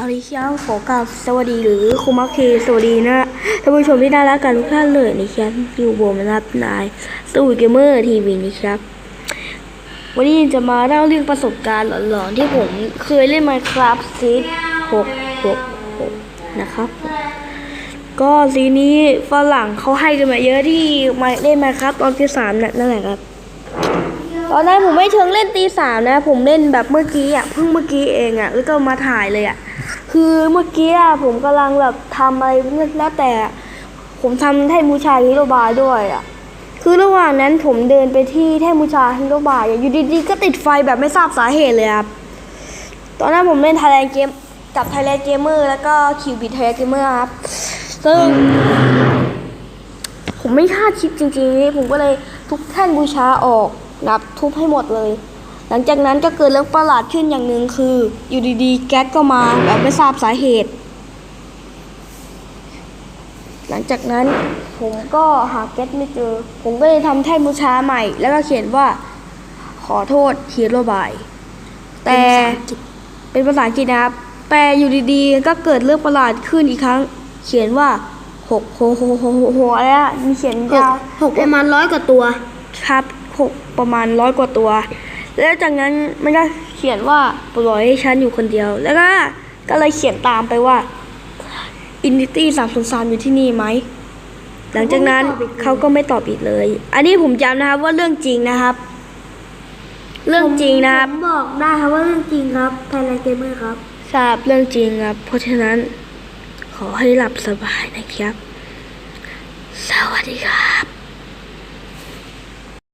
อาริชาขอกราบสวัสดีหรือคุมาเคสวัสดีนะท่านผู้ชมที่น่ารักกันทุกท่านเลยนะครับอยู่ผมนะครับนายสูเกมเมอร์ทีวีนะครับ วันนี้จะมาเล่าเรื่องประสบการณ์หลอนๆที่ผมเคยเล่น Minecraft ซีด666นะครับ ก็ซีนี้ฝรั่งเขาให้กันมาเยอะที่มาเล่น Minecraft ตอนที่สามนั่นแหละครับ ตอนนั้นผมไม่เชิงเล่นตีสามนะ ผมเล่นแบบเมื่อกี้อะเพิ่งเมื่อกี้เองอะแล้วก็มาถ่ายเลยอะคือเมื่อกี้อะผมกำลังแบบทำอะไรแล้วแต่ ผมทำแท่นบูชาฮิโรบายด้วยอะคือระหว่างนั้นผมเดินไปที่แท่นบูชาฮิโรบายอะอยู่ดีๆก็ติดไฟแบบไม่ทราบสาเหตุเลยครับตอนนั้นผมเล่นไทยแลนด์เกมกับไทยแลนด์เกมเมอร์แล้วก็คิวบิทไทยแลนด์เกมเมอร์ครับซึ่ง ชิดจริงๆผมก็เลยทุบแท่นบูชาออกนับทุบให้หมดเลย หลังจากนั้นก็เกิดเรื่องประหลาดขึ้นอย่างหนึ่งคือ อยู่ดีๆ แก๊สก็มาแบบไม่ทราบสาเหตุ หลังจากนั้นผมก็หาแก๊สไม่เจอ ผมก็เลยทำแท่นบูชาใหม่ แล้วก็เขียนว่า ขอโทษเฮีโรบายแต่เป็นภาษาอังกฤษนะครับ แต่อยู่ดีๆ ก็เกิดเรื่องประหลาดขึ้นอีกครั้ง เขียนว่า หกโหโหโหโหโหอะไรอะมีเขียนยาวหกประมาณร้อยกว่าตัว ครับหกประมาณร้อยกว่าตัว แล้วจากนั้นมันก็เขียนว่าปล่อยให้ฉันอยู่คนเดียว แล้วก็ก็เลยเขียนตามไปว่าอินดิตี้สามศูนย์สามอยู่ที่นี่ไหมหลังจากนั้นเขาก็ไม่ตอบอีกเลย อันนี้ผมย้ำนะครับว่าเรื่องจริงนะครับ เรื่องจริงนะครับผมบอกได้ครับว่าเรื่องจริงครับไทยแลนด์เกมเมอร์ครับ ทราบเรื่องจริงครับ เพราะฉะนั้น ขอให้หลับสบายนะครับ สวัสดีค่ะ